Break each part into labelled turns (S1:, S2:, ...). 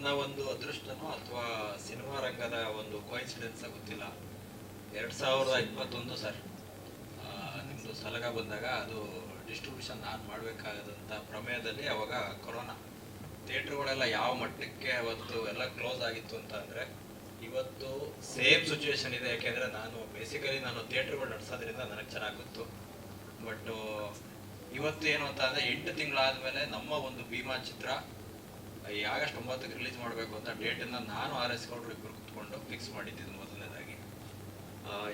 S1: ನನ್ನ ಒಂದು ಅದೃಷ್ಟನೋ ಅಥವಾ ಸಿನಿಮಾ ರಂಗದ ಒಂದು ಕೋಇನ್ಸಿಡೆನ್ಸ್ ಗೊತ್ತಿಲ್ಲ. ಎರಡು ಸಾವಿರದ ಇಪ್ಪತ್ತೊಂದು ಸರ್. ನಿಮ್ಮದು ಸಲಗ ಬಂದಾಗ ಅದು ಡಿಸ್ಟ್ರಿಬ್ಯೂಷನ್ ನಾನು ಮಾಡಬೇಕಾದಂಥ ಪ್ರಮೇಯದಲ್ಲಿ ಅವಾಗ ಕೊರೋನಾ. ಥಿಯೇಟ್ರುಗಳೆಲ್ಲ ಯಾವ ಮಟ್ಟಕ್ಕೆ ಅವತ್ತು ಎಲ್ಲ ಕ್ಲೋಸ್ ಆಗಿತ್ತು ಅಂತ ಅಂದರೆ, ಇವತ್ತು ಸೇಮ್ ಸಿಚುವೇಶನ್ ಇದೆ. ಯಾಕೆಂದರೆ ನಾನು ಬೇಸಿಕಲಿ ನಾನು ಥಿಯೇಟ್ರ್ಗಳು ನಡೆಸೋದ್ರಿಂದ ನನಗೆ ಚೆನ್ನಾಗಿ ಗೊತ್ತು. ಬಟ್ ಇವತ್ತು ಏನು ಅಂತ ಅಂದರೆ ಎಂಟು ತಿಂಗಳಾದಮೇಲೆ ನಮ್ಮ ಒಂದು ಭೀಮಾ ಚಿತ್ರ ಈ ಆಗಸ್ಟ್ ಒಂಬತ್ತಕ್ಕೆ ರಿಲೀಸ್ ಮಾಡಬೇಕು ಅಂತ ಡೇಟನ್ನು ನಾನು ಆರ್ ಎಸ್ ಗೌಡ್ರು ಇಬ್ಬರು ಕುತ್ಕೊಂಡು ಫಿಕ್ಸ್ ಮಾಡಿದ್ದಿದ್ದು ಮೊದಲನೇದಾಗಿ.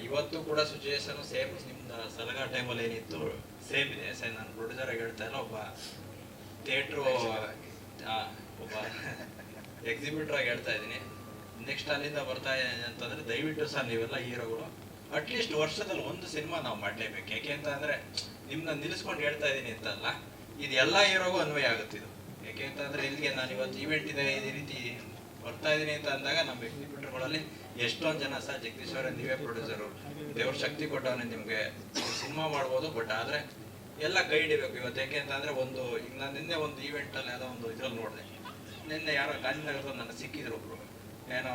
S1: ಇವತ್ತು ಕೂಡ ಸಿಚುವೇಶನ್ ಸೇಮ್ ನಿಮ್ದು ಸಲಗ ಟೈಮಲ್ಲಿ ಏನಿತ್ತು? ಸೇಮ್ ಇದೆ. ಸೇ ನಾನು ಪ್ರೊಡ್ಯೂಸರ್ ಹೇಳ್ತಾ ಇಲ್ಲ, ಒಬ್ಬ ಥಿಯೇಟ್ರು ಒಬ್ಬ ಎಕ್ಸಿಬಿಟರ್ ಆಗಿ ಹೇಳ್ತಾ ಇದ್ದೀನಿ. ನೆಕ್ಸ್ಟ್ ಅಲ್ಲಿಂದ ಬರ್ತಾ ಇದೆ ಅಂತಂದ್ರೆ ದಯವಿಟ್ಟು ಸರ್, ನೀವೆಲ್ಲ ಹೀರೋಗಳು ಅಟ್ಲೀಸ್ಟ್ ವರ್ಷದಲ್ಲಿ ಒಂದು ಸಿನಿಮಾ ನಾವು ಮಾಡಲೇಬೇಕು. ಯಾಕೆ ಅಂತ ಅಂದ್ರೆ ನಿಮ್ನ ನಿಲ್ಲಿಸ್ಕೊಂಡು ಹೇಳ್ತಾ ಇದ್ದೀನಿ ಅಂತಲ್ಲ, ಇದು ಎಲ್ಲ ಹೀರೋಗೂ ಅನ್ವಯ ಆಗುತ್ತೆ ಇದು ಯಾಕೆ ಅಂತಂದ್ರೆ ಇಲ್ಲಿಗೆ ನಾನು ಇವತ್ತು ಈವೆಂಟ್ ಇದೆ ಈ ರೀತಿ ಬರ್ತಾ ಇದ್ದೀನಿ ಅಂತ ಅಂದಾಗ ನಮ್ಮ ಎಕ್ಸಿಬಿಟರ್ಗಳಲ್ಲಿ ಎಷ್ಟೊಂದು ಜನ ಸಹ ಜಗದೀಶ್ ಅವರೇ, ನೀವೇ ಪ್ರೊಡ್ಯೂಸರು ದೇವ್ರ ಶಕ್ತಿ ಕೊಟ್ಟವನೇ ನಿಮಗೆ. ಸಿನಿಮಾ ಮಾಡ್ಬೋದು ಬಟ್ ಆದ್ರೆ ಎಲ್ಲ ಗೈಡ್ ಇರಬೇಕು ಇವತ್ತು. ಯಾಕೆ ಅಂತಂದ್ರೆ ಒಂದು, ಈಗ ನಾನು ನಿನ್ನೆ ಒಂದು ಈವೆಂಟಲ್ಲಿ ಯಾವುದೋ ಒಂದು ಇದ್ರಲ್ಲಿ ನೋಡಿದೆ. ನಿನ್ನೆ ಯಾರೋ ಗಾಂಧಿನಗರದಲ್ಲಿ ನನಗೆ ಸಿಕ್ಕಿದ್ರು ಒಬ್ರು. ಏನೋ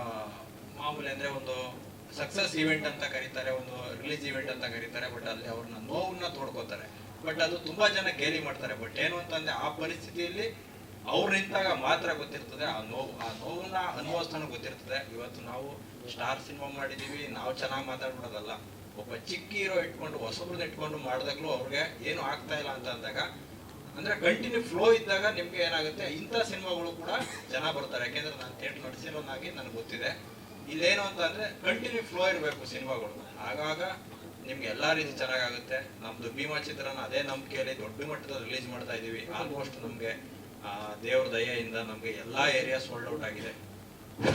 S1: ಮಾಮೂಲಿ ಅಂದ್ರೆ ಒಂದು ಸಕ್ಸಸ್ ಈವೆಂಟ್ ಅಂತ ಕರೀತಾರೆ, ಒಂದು ರಿಲೀಸ್ ಈವೆಂಟ್ ಅಂತ ಕರೀತಾರೆ ಬಟ್ ಅಲ್ಲಿ ಅವ್ರನ್ನ ನೋವನ್ನ ತೋಡ್ಕೋತಾರೆ. ಬಟ್ ಅದು ತುಂಬಾ ಜನ ಗೇಲಿ ಮಾಡ್ತಾರೆ. ಬಟ್ ಏನು ಅಂತಂದ್ರೆ ಆ ಪರಿಸ್ಥಿತಿಯಲ್ಲಿ ಅವ್ರು ನಿಂತಾಗ ಮಾತ್ರ ಗೊತ್ತಿರ್ತದೆ, ಆ ನೋವು, ಆ ನೋವನ್ನ ಅನುಭವಿಸ್ತಾನೆ ಗೊತ್ತಿರ್ತದೆ. ಇವತ್ತು ನಾವು ಸ್ಟಾರ್ ಸಿನಿಮಾ ಮಾಡಿದೀವಿ, ನಾವು ಚೆನ್ನಾಗಿ ಮಾತಾಡ್ಬಿಡೋದಲ್ಲ. ಒಬ್ಬ ಚಿಕ್ಕ ಹೀರೋ ಇಟ್ಕೊಂಡು, ಹೊಸಬ್ರನ್ನ ಇಟ್ಕೊಂಡು ಮಾಡಿದಾಗ್ಲೂ ಅವ್ರಿಗೆ ಏನು ಆಗ್ತಾ ಇಲ್ಲ ಅಂತ ಅಂದಾಗ, ಅಂದ್ರೆ ಕಂಟಿನ್ಯೂ ಫ್ಲೋ ಇದ್ದಾಗ ನಿಮ್ಗೆ ಏನಾಗುತ್ತೆ, ಇಂಥ ಸಿನಿಮಾಗಳು ಕೂಡ ಜನ ಬರ್ತಾರೆ. ಯಾಕೆಂದ್ರೆ ನಾನು ಥಿಯೇಟರ್ ನಡೆಸಿರೋನಾಗಿ ನನಗೆ ಗೊತ್ತಿದೆ. ಇಲ್ಲೇನು ಅಂತ ಅಂದ್ರೆ ಕಂಟಿನ್ಯೂ ಫ್ಲೋ ಇರಬೇಕು ಸಿನಿಮಾಗಳು. ಆಗಾಗ ನಿಮ್ಗೆ ಎಲ್ಲಾ ರೀತಿ ಚೆನ್ನಾಗಾಗುತ್ತೆ ನಮ್ದು ಭೀಮಾ ಚಿತ್ರನ ಅದೇ ನಂಬಿಕೆಯಲ್ಲಿ ದೊಡ್ಡ ಮಟ್ಟದಲ್ಲಿ ರಿಲೀಸ್ ಮಾಡ್ತಾ ಇದೀವಿ. ಆಲ್ಮೋಸ್ಟ್ ನಮ್ಗೆ ದೇವ್ರ ದಯೆಯಿಂದ ನಮಗೆ ಎಲ್ಲಾ ಏರಿಯಾ ಸೋಲ್ಡ್ ಔಟ್ ಆಗಿದೆ.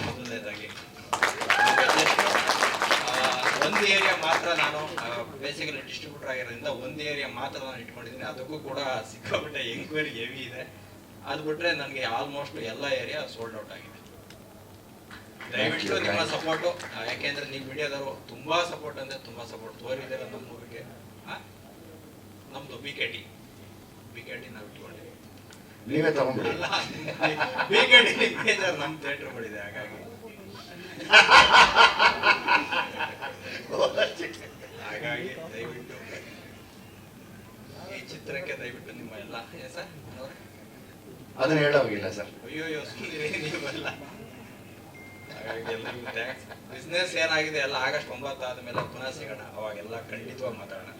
S1: ಮೊದಲನೇದಾಗಿ. ಒಂದು ಏರಿಯಾ ಮಾತ್ರ ನಾನು ಬೇಸಿಕಲಿ ಡಿಸ್ಟ್ರಿಬ್ಯೂಟರ್ ಆಗಿರೋದ್ರಿಂದ ಒಂದು ಏರಿಯಾ ಮಾತ್ರ ನಾನು ಇಟ್ಕೊಂಡಿದ್ದೀನಿ. ಅದಕ್ಕೂ ಕೂಡ ಸಿಕ್ಕಾಪಟ್ಟೆ ಎಂಕ್ವೈರಿ ಹೆವಿ ಇದೆ. ಅದು ಬಿಟ್ರೆ ನನಗೆ ಆಲ್ಮೋಸ್ಟ್ ಎಲ್ಲ ಏರಿಯಾ ಸೋಲ್ಡ್ ಔಟ್ ಆಗಿದೆ. ದಯವಿಟ್ಟು ನಿಮ್ಮ ಸಪೋರ್ಟು ಯಾಕೆಂದ್ರೆ ನೀವು ಮೀಡಿಯಾದವರು ತುಂಬಾ ಸಪೋರ್ಟ್ ಅಂದ್ರೆ ತುಂಬಾ ಸಪೋರ್ಟ್ ತೋರಿದ್ದೀರ ನಮ್ಮ ಮೂವಿಗೆ ನಮ್ದು B K T B K T ನಾವು ಇಟ್ಕೊಂಡಿದ್ದೀವಿ.
S2: ನೀವೇ ತಗೊಂಡ್ಬಿಡಿ.
S1: ನಮ್ಮ ಥಿಯೇಟರ್ಗಳಿದೆ ಹಾಗಾಗಿ. ಹಾಗಾಗಿ ದಯವಿಟ್ಟು ಈ ಚಿತ್ರಕ್ಕೆ ದಯವಿಟ್ಟು ನಿಮ್ಮ ಎಲ್ಲ ಸರ್?
S2: ಅದನ್ನ ಹೇಳೋಗಿಲ್ಲ ಸರ್.
S1: ಅಯ್ಯೋ ಸುಮ್ಮನೆ ನೀವೆಲ್ಲ. ಬಿಸ್ನೆಸ್ ಏನಾಗಿದೆ? ಎಲ್ಲ ಆಗಸ್ಟ್ ಒಂಬತ್ತು ಆದ್ಮೇಲೆ ಪುನಃ ಸಿಗೋಣ. ಅವಾಗೆಲ್ಲ ಖಂಡಿತವಾಗಿ ಮಾತಾಡೋಣ.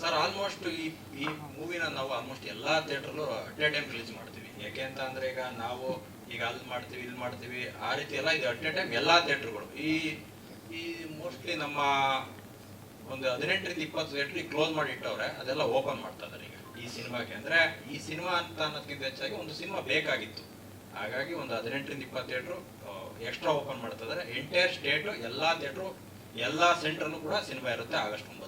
S1: ಸರ್ ಆಲ್ಮೋಸ್ಟ್ ಈ ಈ ಮೂವಿನ ನಾವು ಆಲ್ಮೋಸ್ಟ್ ಎಲ್ಲಾ ಥಿಯೇಟರ್ಲು ಅಟ್ ಎ ಟೈಮ್ ರಿಲೀಸ್ ಮಾಡ್ತೀವಿ. ಯಾಕೆ ಅಂತ ಅಂದ್ರೆ ಈಗ ನಾವು ಈಗ ಅಲ್ಲಿ ಮಾಡ್ತೀವಿ, ಇಲ್ಲಿ ಮಾಡ್ತೀವಿ, ಆ ರೀತಿ ಎಲ್ಲ ಇದು. ಅಟ್ ಎ ಟೈಮ್ ಎಲ್ಲಾ ಥಿಯೇಟರ್ಗಳು ಈ ಈ ಮೋಸ್ಟ್ಲಿ ನಮ್ಮ ಒಂದು ಹದಿನೆಂಟರಿಂದ ಇಪ್ಪತ್ತು ಥಿಯೇಟರ್ ಕ್ಲೋಸ್ ಮಾಡಿ ಇಟ್ಟವ್ರೆ, ಅದೆಲ್ಲ ಓಪನ್ ಮಾಡ್ತಾ ಇದಾರೆ ಈಗ. ಈ ಸಿನಿಮಾಗೆ ಅಂದ್ರೆ ಈ ಸಿನಿಮಾ ಅಂತ ಅನ್ನೋದಕ್ಕಿಂತ ಹೆಚ್ಚಾಗಿ ಒಂದು ಸಿನಿಮಾ ಬೇಕಾಗಿತ್ತು. ಹಾಗಾಗಿ ಒಂದು ಹದಿನೆಂಟರಿಂದ ಇಪ್ಪತ್ತು ಥಿಯೇಟ್ರು ಎಕ್ಸ್ಟ್ರಾ ಓಪನ್ ಮಾಡ್ತಾ ಇದಾರೆ. ಎಂಟೈರ್ ಸ್ಟೇಟ್ ಎಲ್ಲಾ ಥಿಯೇಟ್ರು ಎಲ್ಲಾ ಸೆಂಟ್ರಲ್ಲೂ ಕೂಡ ಸಿನಿಮಾ ಇರುತ್ತೆ ಆಗಸ್ಟ್ ಒಂಬತ್ತಕ್ಕೆ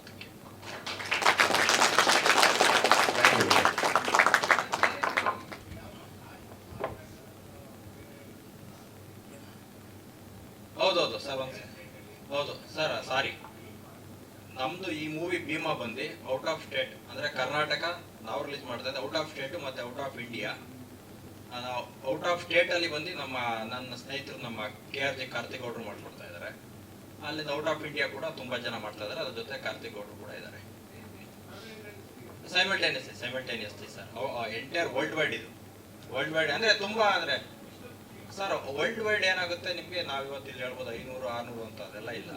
S1: ಹೌದೌದು, ಸರ್, ಒಂದು ಹೌದು. Sir, sorry. ನಮ್ದು ಈ ಮೂವಿ ಭೀಮಾ ಬಂದು ಔಟ್ ಆಫ್ ಸ್ಟೇಟ್ ಅಂದ್ರೆ ಕರ್ನಾಟಕ, ನಾವು ರಿಲೀಸ್ ಮಾಡ್ತಾ ಔಟ್ ಆಫ್ ಸ್ಟೇಟ್ ಮತ್ತೆ out of India out of state ಅಲ್ಲಿ ಬಂದು ನಮ್ಮ, ನನ್ನ ಸ್ನೇಹಿತರು ನಮ್ಮ ಕೆ ಆರ್ ಜಿ ಕಾರ್ತಿಕ್ ಗೌಡ್ರು ಮಾಡ್ಕೊಡ್ತಾ ಇದ್ದಾರೆ ಅಲ್ಲಿಂದ ಔಟ್ ಆಫ್ ಇಂಡಿಯಾ ಕೂಡ ತುಂಬಾ ಜನ ಮಾಡ್ತಾ ಇದ್ದಾರೆ ಅದ್ರ ಜೊತೆ ಕಾರ್ತಿಕ್ ಗೌಡ್ರು ಕೂಡ ಇದ್ದಾರೆ simultaneous simultaneously sir entire world wide ಇದು. ವರ್ಲ್ಡ್ ವೈಡ್ ಅಂದ್ರೆ ತುಂಬಾ ಅಂದ್ರೆ ಸರ್ ವರ್ಲ್ಡ್ ವೈಡ್ ಏನಾಗುತ್ತೆ ನಿಮಗೆ? ನಾವು ಇವತ್ತು ಇಲ್ಲಿ ಹೇಳ್ಬೋದು ಐನೂರು, ಆರ್ನೂರು ಅಂತ ಅದೆಲ್ಲ ಇಲ್ಲ.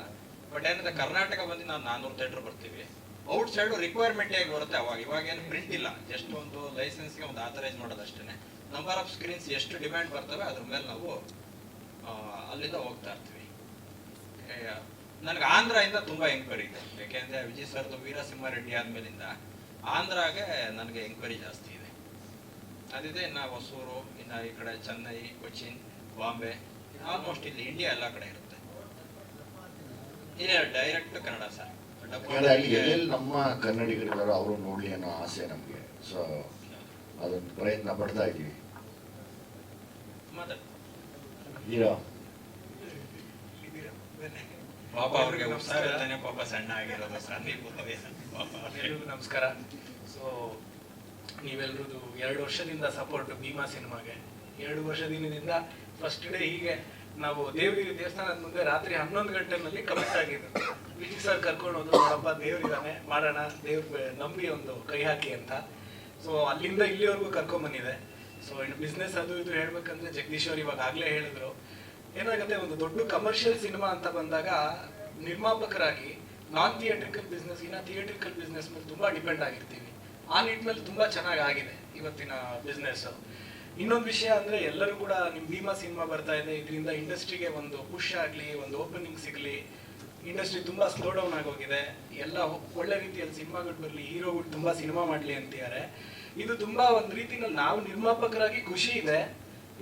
S1: ಬಟ್ ಏನಂದ್ರೆ ಕರ್ನಾಟಕ ಬಂದು ನಾವು ನಾನ್ನೂರು ಥಿಯೇಟರ್ ಬರ್ತೀವಿ. ಔಟ್ ಸೈಡ್ ರಿಕ್ವೈರ್ಮೆಂಟ್ ಹೇಗೆ ಬರುತ್ತೆ ಅವಾಗ? ಇವಾಗ ಏನು ಪ್ರಿಂಟ್ ಇಲ್ಲ. ಜಸ್ಟ್ ಒಂದು ಲೈಸೆನ್ಸ್ಗೆ ಒಂದು ಆಥರೈಸ್ ಮಾಡೋದಷ್ಟೇ ನಂಬರ್ ಆಫ್ ಸ್ಕ್ರೀನ್ಸ್ ಎಷ್ಟು ಡಿಮ್ಯಾಂಡ್ ಬರ್ತವೆ, ಅದ್ರ ಮೇಲೆ ನಾವು ಅಲ್ಲಿಂದ ಹೋಗ್ತಾ ಇರ್ತೀವಿ. ನನಗೆ ಆಂಧ್ರದಿಂದ ತುಂಬಾ ಎಂಕ್ವೈರಿ ಇದೆ. ಯಾಕೆಂದ್ರೆ ವಿಜಯ್ ಸರ್ದು ವೀರಸಿಂಹಾರೆಡ್ಡಿ ಆದ್ಮೇಲಿಂದ ಆಂಧ್ರಾಗೆ ನನಗೆ ಎಂಕ್ವೈರಿ ಜಾಸ್ತಿ ಇದೆ. ಅದಿದೆ, ಇನ್ನು ಹೊಸೂರು, ಇನ್ನು ಈ ಕಡೆ ಚೆನ್ನೈ, ಕೊಚ್ಚಿನ್ ಬಾಂಬೆ ಆಲ್ಮೋಸ್ಟ್ ಇಲ್ಲಿ ಇಂಡಿಯಾ ಎಲ್ಲ ಕಡೆ ಇರುತ್ತೆ. ಇಲ್ಲ ಡೈರೆಕ್ಟ್ ಕನ್ನಡ ಸರ್
S2: ಎಲ್ಲೆಲ್ಲಿ ನಮ್ಮ ಕನ್ನಡಿಗರಿದ್ದಾರೋ ಅವರು ನೋಡ್ಲಿ ಅನ್ನೋ ಆಸೆ ನಮಗೆ. ಸೊ ಅದೊಂದು ಪ್ರಯತ್ನ ಪಡ್ತಾ
S1: ಇದ್ದೀವಿ.
S2: ಹೀರೋ.
S1: ಪಾಪ ಅವ್ರಿಗೆ ಹುಷಾರಿಲ್ದೇನೆ ಪಾಪ ಸಣ್ಣ ಆಗಿರೋದು ನೀವು ಪಾಪ
S3: ಎಲ್ರಿಗೂ ನಮಸ್ಕಾರ. ಸೊ ನೀವೆಲ್ರದ್ದು ಎರಡು ವರ್ಷದಿಂದ ಸಪೋರ್ಟ್ ಭೀಮಾ ಸಿನಿಮಾಗೆ. ಎರಡು ವರ್ಷದಿಂದ ಫಸ್ಟ್ ಡೇ ಹೀಗೆ ನಾವು ದೇವಗಿರಿ ದೇವಸ್ಥಾನದ ಮುಂದೆ ರಾತ್ರಿ ಹನ್ನೊಂದು ಗಂಟೆನಲ್ಲಿ ಕಮೆಂಟ್ ಆಗಿದ್ದು. ವಿಜಿ ಸರ್ ಕರ್ಕೊಂಡು ಹೋದ್ರು, ನೋಡಪ್ಪ ದೇವ್ರಿದಾನೆ ಮಾಡೋಣ, ದೇವ್ರ ನಂಬಿ ಒಂದು ಕೈ ಹಾಕಿ ಅಂತ. ಸೊ ಅಲ್ಲಿಂದ ಇಲ್ಲಿವರೆಗೂ ಕರ್ಕೊಂಡ್ ಬಂದಿದೆ. ಸೊ ಬಿಸ್ನೆಸ್ ಅದು ಇದು ಹೇಳ್ಬೇಕಂದ್ರೆ ಜಗದೀಶ್ ಅವ್ರು ಇವಾಗ ಹೇಳಿದ್ರು. ಏನಾಗುತ್ತೆ, ಒಂದು ದೊಡ್ಡ ಕಮರ್ಷಿಯಲ್ ಸಿನಿಮಾ ಅಂತ ಬಂದಾಗ ನಿರ್ಮಾಪಕರಾಗಿ ನಾನ್ ಥಿಯೇಟ್ರಿಕಲ್ ಬಿಸ್ನೆಸ್ ಇನ್ನ ಥಿಯೇಟ್ರಿಕಲ್ ಬಿಸ್ನೆಸ್ ಮೇಲೆ ತುಂಬಾ ಡಿಪೆಂಡ್ ಆಗಿರ್ತೀವಿ. ಆ ನಿಟ್ಟಿನಲ್ಲಿ ತುಂಬಾ ಚೆನ್ನಾಗಿ ಆಗಿದೆ ಇವತ್ತಿನ ಬಿಸ್ನೆಸ್ ಇನ್ನೊಂದು ವಿಷಯ ಅಂದ್ರೆ ಎಲ್ಲರೂ ಕೂಡ ನಿಮ್ ಭೀಮಾ ಸಿನಿಮಾ ಬರ್ತಾ ಇದೆ. ಇದರಿಂದ ಇಂಡಸ್ಟ್ರಿಗೆ ಒಂದು ಪುಷ್ ಆಗ್ಲಿ, ಒಂದು ಓಪನಿಂಗ್ ಸಿಗ್ಲಿ ಇಂಡಸ್ಟ್ರಿ ತುಂಬಾ ಸ್ಲೋ ಡೌನ್ ಆಗೋಗಿದೆ. ಎಲ್ಲ ಒಳ್ಳೆ ರೀತಿಯಲ್ಲಿ ಸಿನಿಮಾಗಳು ಬರ್ಲಿ, ಹೀರೋಗಳು ತುಂಬಾ ಸಿನಿಮಾ ಮಾಡ್ಲಿ ಅಂತಿದ್ದಾರೆ. ಇದು ತುಂಬಾ ಒಂದ್ ರೀತಿನಲ್ಲಿ ನಾವು ನಿರ್ಮಾಪಕರಾಗಿ ಖುಷಿ ಇದೆ.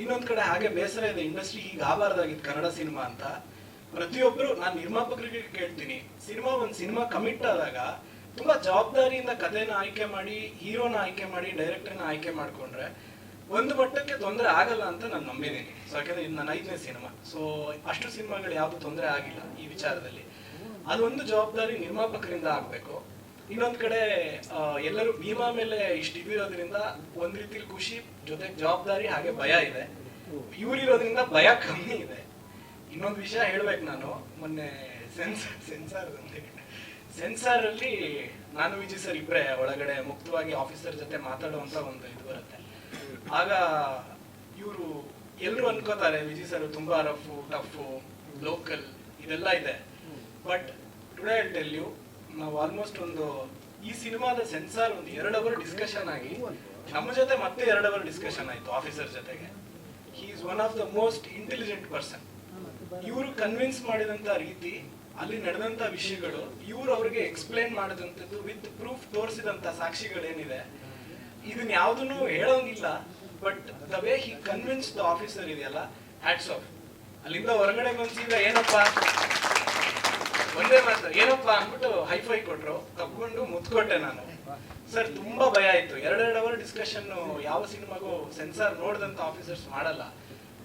S3: ಇನ್ನೊಂದ್ ಕಡೆ ಹಾಗೆ ಬೇಸರ ಇದೆ. ಇಂಡಸ್ಟ್ರಿ ಹೀಗೆ ಆಗಬಾರ್ದಾಗಿತ್ತು ಕನ್ನಡ ಸಿನಿಮಾ ಅಂತ. ಪ್ರತಿಯೊಬ್ಬರು ನಾನು ನಿರ್ಮಾಪಕರಿಗೆ ಕೇಳ್ತೀನಿ, ಸಿನಿಮಾ ಒಂದ್ ಸಿನಿಮಾ ಕಮಿಟ್ ಆದಾಗ ತುಂಬಾ ಜವಾಬ್ದಾರಿಯಿಂದ ಕಥೆನ ಆಯ್ಕೆ ಮಾಡಿ, ಹೀರೋನ ಆಯ್ಕೆ ಮಾಡಿ ಡೈರೆಕ್ಟರ್ನ ಆಯ್ಕೆ ಮಾಡ್ಕೊಂಡ್ರೆ ಒಂದು ಮಟ್ಟಕ್ಕೆ ತೊಂದರೆ ಆಗಲ್ಲ ಅಂತ ನಾನು ನಂಬಿದ್ದೀನಿ. ಸೊ ಯಾಕಂದ್ರೆ ಇದು ನನ್ನ ಐದನೇ ಸಿನಿಮಾ. ಸೊ ಅಷ್ಟು ಸಿನಿಮಾಗಳು ಯಾವುದು ತೊಂದರೆ ಆಗಿಲ್ಲ ಈ ವಿಚಾರದಲ್ಲಿ. ಅದೊಂದು ಜವಾಬ್ದಾರಿ ನಿರ್ಮಾಪಕರಿಂದ ಆಗ್ಬೇಕು. ಇನ್ನೊಂದ್ ಕಡೆ ಎಲ್ಲರೂ ಭೀಮಾ ಮೇಲೆ ಇಷ್ಟು ಇದಿರೋದ್ರಿಂದ ಒಂದ್ ರೀತಿಲಿ ಖುಷಿ ಜೊತೆಗೆ ಜವಾಬ್ದಾರಿ, ಹಾಗೆ ಭಯ ಇದೆ. ಇವರಿರೋದ್ರಿಂದ ಭಯ ಕಮ್ಮಿ ಇದೆ. ಇನ್ನೊಂದು ವಿಷಯ ಹೇಳ್ಬೇಕು ನಾನು. ಮೊನ್ನೆ ಸೆನ್ಸಾರ್ ಸೆನ್ಸಾರ್ ಸೆನ್ಸಾರ್ ಅಲ್ಲಿ ನಾನು ವಿಜಯ್ ಸರ್ ಇಬ್ಬರೇ ಒಳಗಡೆ ಮುಕ್ತವಾಗಿ ಆಫೀಸರ್ ಜೊತೆ ಮಾತಾಡುವಂತ ಒಂದು ಇದು ಬರುತ್ತೆ. ಆಗ ಇವರು ಎಲ್ಲರೂ ಅನ್ಕೋತಾರೆ ವಿಜಯ್ ಸರ್ ತುಂಬಾ ರಫ್ ಟಫು ಲೋಕಲ್ ಇದೆಲ್ಲ ಇದೆ. ಬಟ್ ಟುಡೇ ಟೆಲ್ ಯು ನಾವು ಆಲ್ಮೋಸ್ಟ್ ಒಂದು, ಈ ಸಿನಿಮಾದ ಸೆನ್ಸಾರ್ ಒಂದು ಎರಡು ಅವರ್ ಡಿಸ್ಕಷನ್ ಆಗಿ, ನಮ್ಮ ಜೊತೆ ಮತ್ತೆ ಎರಡು ಅವರ್ ಡಿಸ್ಕಷನ್ ಆಯ್ತು ಆಫೀಸರ್ ಜೊತೆಗೆ. He is one of the most intelligent person ಇವರು ಕನ್ವಿನ್ಸ್ ಮಾಡಿದಂತ ರೀತಿ, ಅಲ್ಲಿ ನಡೆದಂತ ವಿಷಯಗಳು, ಇವರು ಅವ್ರಿಗೆ ಎಕ್ಸ್ಪ್ಲೈನ್ ಮಾಡಿದಂಥದ್ದು ವಿತ್ ಪ್ರೂಫ್ ತೋರಿಸಿದಂತ ಸಾಕ್ಷಿಗಳೇನಿದೆ ಇದನ್ನ ಯಾವ್ದನ್ನು ಹೇಳೋಂಗಿಲ್ಲ. But the way he convince the officer ಇದೆಯಲ್ಲ ಹ್ಯಾಟ್ಸ್ ಆಫ್ ಅಲ್ಲಿಂದ ಹೊರಗಡೆ ಬಂದಿದ್ದ ಏನಪ್ಪಾ? ಒಂದೇ ಮಾತ್ರ ಏನಪ್ಪಾ ಅಂದ್ಬಿಟ್ಟು ಹೈಫೈ ಕೊಟ್ರು. ತಕ್ಕೊಂಡು ಮುತ್ಕೊಟ್ಟೆ ನಾನು. ಸರ್ ತುಂಬಾ ಭಯ ಆಯ್ತು. ಎರಡೆರಡು ಅವರ್ ಡಿಸ್ಕಷನ್ ಯಾವ ಸಿನಿಮಾಗೂ ಸೆನ್ಸಾರ್ ನೋಡ್ದಂತ ಆಫೀಸರ್ಸ್ ಮಾಡಲ್ಲ.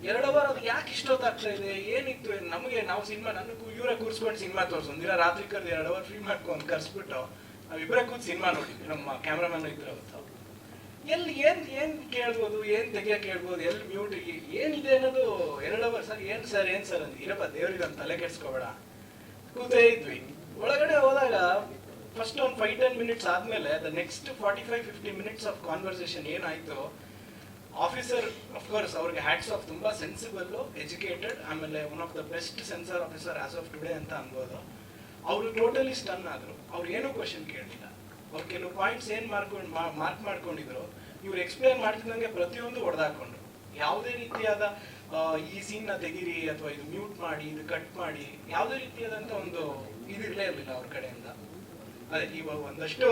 S3: ಎರಡು ಅವರ್ ಅದು ಯಾಕೆ ಇಷ್ಟೊತ್ತಾಗ್ತಾ ಇದೆ? ಏನಿತ್ತು? ನಮಗೆ ನಾವು ಸಿನಿಮಾ ನನಗೂ ಇವರೇ ಕೂರ್ಸ್ಕೊಂಡು ಸಿನಿಮಾ ತೋರ್ಸು ರಾತ್ರಿ ಕರೆದು ಎರಡು ಅವರ್ ಫ್ರೀ ಮಾಡ್ಕೊಂಡು ಕರ್ಸ್ಬಿಟ್ಟು ನಾವಿಬ್ಬರೇ ಕೂತ್ ಸಿನಿಮಾ ನೋಡಿದ್ವಿ. ನಮ್ಮ ಕ್ಯಾಮ್ರಾಮನ್ ಇದ್ರು ಅವತ್ತು. ಎಲ್ಲಿ ಏನ್ ಏನ್ ಕೇಳ್ಬೋದು, ಏನ್ ತೆಗಿಯಕ್ ಹೇಳ್ಬೋದು, ಎಲ್ಲಿ ಮ್ಯೂಟ್ ಏನಿದೆ ಅನ್ನೋದು ಎರಡು ವರ್ಷ ಏನ್ ಸರ್ ಏನ್ ಸರ್ ಅಂತ. ಇರಪ್ಪ, ದೇವ್ರಿಗೆ ಒಂದು ತಲೆ ಕೆಡ್ಸ್ಕೋಬೇಡ. ಕೂತೇ ಇದ್ವಿ. ಒಳಗಡೆ ಹೋದಾಗ ಫಸ್ಟ್ ಒಂದು ಫೈವ್ ಟೆನ್ ಮಿನಿಟ್ಸ್ ಆದ್ಮೇಲೆ the next forty five fifty minutes of conversation ಏನಾಯ್ತು ಆಫೀಸರ್ ಕೋರ್ಸ್ ಅವ್ರಿಗೆ ಹ್ಯಾಟ್ಸ್ ಆಫ್ ತುಂಬಾ ಸೆನ್ಸಿಬಲ್ ಎಜುಕೇಟೆಡ್ ಆಮೇಲೆ one of the best censor officer as of today ಅಂತ ಅನ್ಬೋದು. ಅವರು ಟೋಟಲಿ ಸ್ಟನ್ ಆದ್ರು. ಅವ್ರು ಏನೂ ಕ್ವಶನ್ ಕೇಳಲಿಲ್ಲ. ಅವ್ರು ಕೆಲವು ಪಾಯಿಂಟ್ಸ್ ಏನ್ ಮಾಡ್ಕೊಂಡು ಮಾರ್ಕ್ ಮಾಡ್ಕೊಂಡಿದ್ರು, ಇವ್ರು ಎಕ್ಸ್ಪ್ಲೇನ್ ಮಾಡ್ತಿದ್ದಂಗೆ ಪ್ರತಿಯೊಂದು ಹೊಡೆದಾಕೊಂಡ್ರು ಯಾವುದೇ ರೀತಿಯಾದ ಈ ನ ತೆಗೀರಿ ಅಥವಾ ಇದು ಮ್ಯೂಟ್ ಮಾಡಿ, ಇದು ಕಟ್ ಮಾಡಿ, ಯಾವುದೇ ರೀತಿಯಾದಂತ ಒಂದು ಇದಿರ್ಲೇ ಇರಲಿಲ್ಲ ಅವ್ರ ಕಡೆಯಿಂದ. ಅದೇ, ಇವಾಗ ಒಂದಷ್ಟು,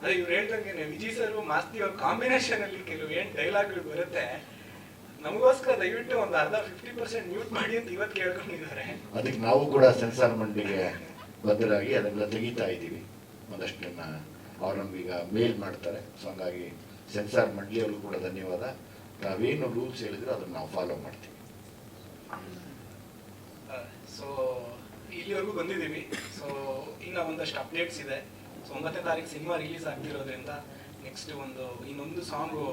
S3: ಅದೇ ಇವ್ರು ಹೇಳ್ದಂಗೆ ವಿಜಯ್ ಸರ್ ಮಾಸ್ತಿ ಅವ್ರ ಕಾಂಬಿನೇಷನ್ ಅಲ್ಲಿ ಕೆಲವು ಏನ್ ಡೈಲಾಗ್ಗಳು ಬರುತ್ತೆ, ನಮಗೋಸ್ಕರ ದಯವಿಟ್ಟು ಒಂದು ಅರ್ಧ ಫಿಫ್ಟಿ ಪರ್ಸೆಂಟ್ ಮ್ಯೂಟ್ ಮಾಡಿ ಅಂತ ಇವತ್ತು ಕೇಳ್ಕೊಂಡಿದ್ದಾರೆ.
S2: ಅದಕ್ಕೆ ನಾವು ಕೂಡ ಸೆನ್ಸಾರ್ ಮಂಡಿಗೆ ಬದ್ಧರಾಗಿ ಅದನ್ನೆಲ್ಲ ತೆಗಿತಾ ಇದ್ದೀವಿ. ಒಂದಷ್ಟನ್ನ ಅವ್ರು ನಮ್ಗೀಗ ಮೇಲ್ ಮಾಡ್ತಾರೆ. ಸೊ ಹಂಗಾಗಿ ಸೆನ್ಸಾರ್ ಮಂಡಳಿಯವ್ರಿಗೂ ಕೂಡ ಧನ್ಯವಾದ. ನಾವೇನು ರೂಲ್ಸ್ ಹೇಳಿದ್ರೆ ಅದನ್ನ ನಾವು ಫಾಲೋ ಮಾಡ್ತೀವಿ.
S3: ಸೊ ಇಲ್ಲಿವರೆಗೂ ಬಂದಿದ್ದೀವಿ. ಸೊ ಇನ್ನ ಒಂದಷ್ಟು ಅಪ್ಡೇಟ್ಸ್ ಇದೆ. ಸೊ ಒಂಬತ್ತನೇ ತಾರೀಕು ಸಿನಿಮಾ ರಿಲೀಸ್ ಆಗ್ತಿರೋದ್ರಿಂದ ನೆಕ್ಸ್ಟ್ ಒಂದು, ಇನ್ನೊಂದು ಸಾಂಗು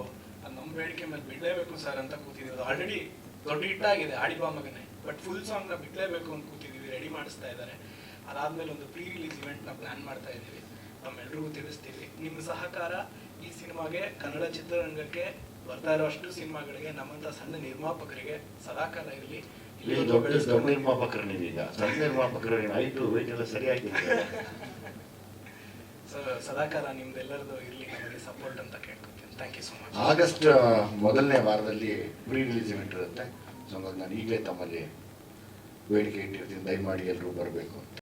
S3: ನಮ್ಮ ಬೇಡಿಕೆ ಮೇಲೆ ಬಿಡಲೇಬೇಕು ಸರ್ ಅಂತ ಕೂತಿದ್ದೀವಿ. ಆಲ್ರೆಡಿ ದೊಡ್ಡ ಹಿಟ್ ಆಗಿದೆ ಆಡಿಬಾ ಮಗನೇ. ಬಟ್ ಫುಲ್ ಸಾಂಗ್ನ ಬಿಡಲೇಬೇಕು ಅಂತ ಕೂತಿದ್ದೀವಿ. ರೆಡಿ ಮಾಡಿಸ್ತಾ ಇದ್ದಾರೆ. ಅದಾದ್ಮೇಲೆ ಒಂದು ಪ್ರೀ ರಿಲೀಸ್ ಇವೆಂಟ್ನ ಪ್ಲಾನ್ ಮಾಡ್ತಾ ಇದ್ದೀವಿ. ನಮ್ಮೆಲ್ರಿಗೂ ತಿಳಿಸ್ತೀವಿ ನಿಮ್ಮ ಸಹಕಾರ ಈ ಸಿನಿಮಾಗೆ ಕನ್ನಡ ಚಿತ್ರರಂಗಕ್ಕೆ ಬರ್ತಾ ಇರೋ ಅಷ್ಟು ಸಿನಿಮಾಗಳಿಗೆ ನಮ್ಮಂತ ಸಣ್ಣ ನಿರ್ಮಾಪಕರಿಗೆ ಸದಾಕಾಲ ಇರಲಿ.
S2: ಇಲ್ಲಿ ದೊಡ್ಡ ದೊಡ್ಡ ನಿರ್ಮಾಪಕರು ನೀವೀಗ. ಸಣ್ಣ ನಿರ್ಮಾಪಕರು ಎಲ್ಲ ಸರಿಯಾಗಿ
S3: ಸೊ ಸದಾಕಾಲ ನಿಮ್ದೆಲ್ಲರದು ಇರಲಿ ನಮಗೆ ಸಪೋರ್ಟ್ ಅಂತ ಕೇಳ್ಕೊತೀನಿ. Thank you so much
S2: August ಮೊದಲನೇ ವಾರದಲ್ಲಿ ಪ್ರೀ ರಿಲೀಸ್ ಇವೆಂಟ್ ಇರುತ್ತೆ. ಸೊ ನಾನು ಈಗಲೇ ತಮ್ಮಲ್ಲಿ ಬೇಡಿಕೆ ಇಟ್ಟಿರ್ತೀನಿ. ದಯಮಾಡಿ ಎಲ್ಲರೂ ಬರಬೇಕು ಅಂತ.